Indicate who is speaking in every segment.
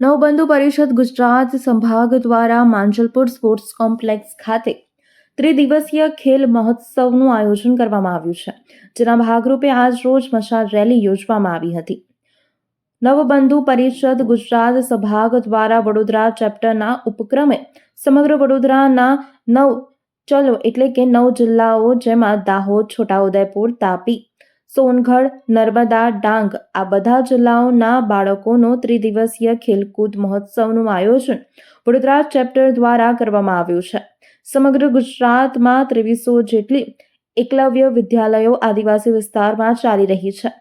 Speaker 1: નવબંધુ પરિષદ ગુજરાત સંભાગ દ્વારા Manjalpur sports complex ખાતે ત્રિદિવસીય ખેલ મહોત્સવનું આયોજન કરવામાં આવ્યું છે, જેના ભાગરૂપે આજ રોજ મશાલ રેલી યોજવામાં આવી હતી. નવબંધુ પરિષદ ગુજરાત સભાગ દ્વારા વડોદરા ચેપ્ટરના ઉપક્રમે સમગ્ર વડોદરાના નવ ચલો એટલે કે નવ જિલ્લાઓ જેમાં દાહોદ, છોટાઉદેપુર, તાપી સોનગઢ, નર્મદા, ડાંગ આ બધા જિલ્લાઓના બાળકોનો ત્રિદિવસીય ખેલકૂદ મહોત્સવનું આયોજન વડોદરા ચેપ્ટર દ્વારા કરવામાં આવ્યું છે. સમગ્ર ગુજરાતમાં ત્રેવીસો જેટલી એકલવ્ય વિદ્યાલયો આદિવાસી વિસ્તારમાં ચાલી રહી છે.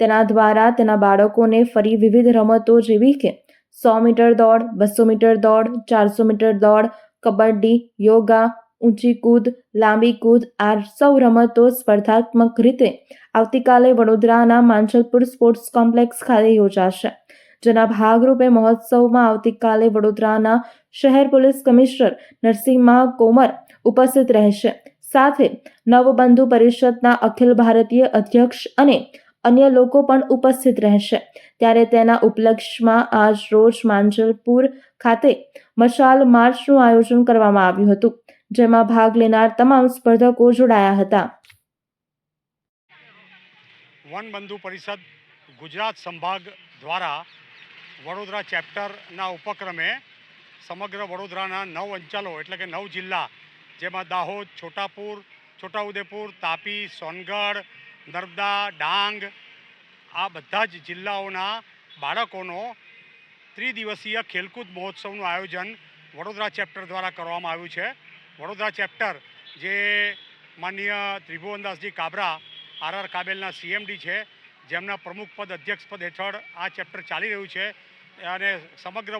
Speaker 1: તેના દ્વારા તેના બાળકોને ફરી વિવિધ રમતો જેવી કે સો મીટર દોડ, બસો મીટર દોડ, ચારસો મીટર દોડ, કબડ્ડી, યોગા ઊંચી કૂદ, લાંબી કૂદ આ સૌ રમતો સ્પર્ધાત્મક રીતે આવતીકાલે વડોદરાના માંજલપુર સ્પોર્ટ્સ કોમ્પ્લેક્સ ખાતે યોજાશે. જેના ભાગરૂપે મહોત્સવમાં આવતીકાલે વડોદરાના શહેર પોલીસ કમિશનર નરસિંહમાં કોમર ઉપસ્થિત રહેશે. સાથે નવબંધુ પરિષદના અખિલ ભારતીય અધ્યક્ષ અને અન્ય લોકો પણ ઉપસ્થિત રહેશે. ત્યારે તેના ઉપલક્ષમાં આજ રોજ માંજલપુર ખાતે મશાલ માર્ચનું આયોજન કરવામાં આવ્યું હતું. જેમાં ભાગ લેનાર તમામ સ્પર્ધકો જોડાયા હતા.
Speaker 2: વન બંધુ પરિષદ ગુજરાત સંભાગ દ્વારા વડોદરા ચેપ્ટરના ઉપક્રમે સમગ્ર વડોદરાના નવ અંચલો, એટલે કે નવ જિલ્લા, જેમાં દાહોદ, છોટાપુર, છોટાઉદેપુર, તાપી, સોનગઢ, નર્મદા, ડાંગ, આ બધા જ જિલ્લાઓના બાળકોનો ત્રિદિવસીય ખેલકૂદ મહોત્સવનું આયોજન વડોદરા ચેપ્ટર દ્વારા કરવામાં આવ્યું છે. વડોદરા ચેપ્ટર જે માનનીય ત્રિભુવનદાસજી કાબરા આર આર કાબેલના સીએમડી છે, જેમના પ્રમુખ પદ, અધ્યક્ષ પદ હેઠળ આ ચેપ્ટર ચાલી રહ્યું છે. અને સમગ્ર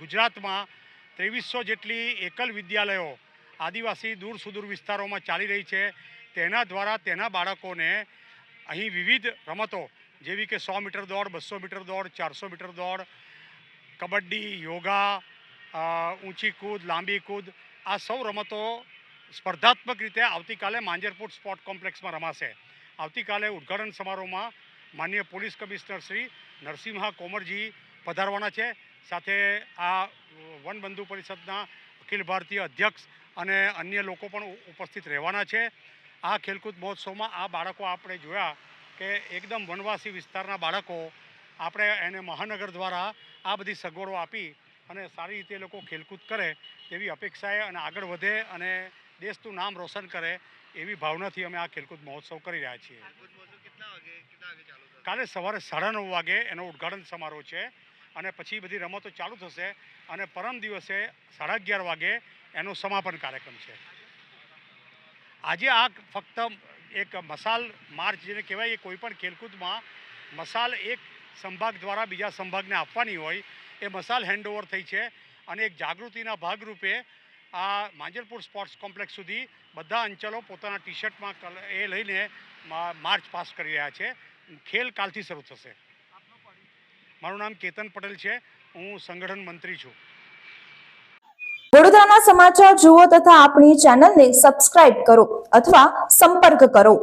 Speaker 2: ગુજરાતમાં ત્રેવીસો જેટલી એકલ વિદ્યાલયો આદિવાસી દૂર સુદૂર વિસ્તારોમાં ચાલી રહી છે. તેના દ્વારા તેના બાળકોને અહીં વિવિધ રમતો, જેવી કે સો મીટર દોડ બસો મીટર દોડ, ચારસો મીટર દોડ, કબડ્ડી, યોગા ઊંચી કૂદ, લાંબી કૂદ આ સૌ રમતો સ્પર્ધાત્મક રીતે આવતીકાલે માંજરપુર સ્પોર્ટ કોમ્પ્લેક્સમાં રમાશે. આવતીકાલે ઉદ્ઘાટન સમારોહમાં માન્ય પોલીસ કમિશનર શ્રી નરસિંહા કોમરજી પધારવાના છે. સાથે આ વનબંધુ પરિષદના અખિલ ભારતીય અધ્યક્ષ અને અન્ય લોકો પણ ઉપસ્થિત રહેવાના છે. આ ખેલકૂદ મહોત્સવમાં આ બાળકો આપણે જોયા કે એકદમ વનવાસી વિસ્તારના બાળકો આપણે એને મહાનગર દ્વારા આ બધી સગવડો આપી અને સારી રીતે લોકો ખેલકૂદ કરે તેવી અપેક્ષાએ અને આગળ વધે અને દેશનું નામ રોશન કરે એવી ભાવનાથી અમે આ ખેલકૂદ મહોત્સવ કરી રહ્યા છીએ. કાલે સવારે સાડા નવ વાગે એનો ઉદ્ઘાટન સમારોહ છે અને પછી બધી રમતો ચાલુ થશે અને પરમ દિવસે સાડા અગિયાર વાગે એનો સમાપન કાર્યક્રમ છે. આજે આ ફક્ત એક મસાલ માર્ચ જેને કહેવાય એ કોઈપણ ખેલકૂદમાં મસાલ એક સંભાગ દ્વારા બીજા સંભાગને આપવાની હોય એ મસાલ હેન્ડઓવર થઈ છે અને એક જાગૃતિના ભાગરૂપે આ માંજલપુર સ્પોર્ટ્સ કોમ્પ્લેક્સ સુધી બધા અંચલો પોતાના ટી શર્ટમાં એ લઈને માર્ચ પાસ કરી રહ્યા છે. ખેલ કાલથી શરૂ થશે. મારું નામ કેતન પટેલ છે. હું સંગઠન મંત્રી છું.
Speaker 3: વડોદરાના સમાચાર જુઓ તથા આપણી ચેનલને સબસ્ક્રાઇબ કરો અથવા સંપર્ક કરો.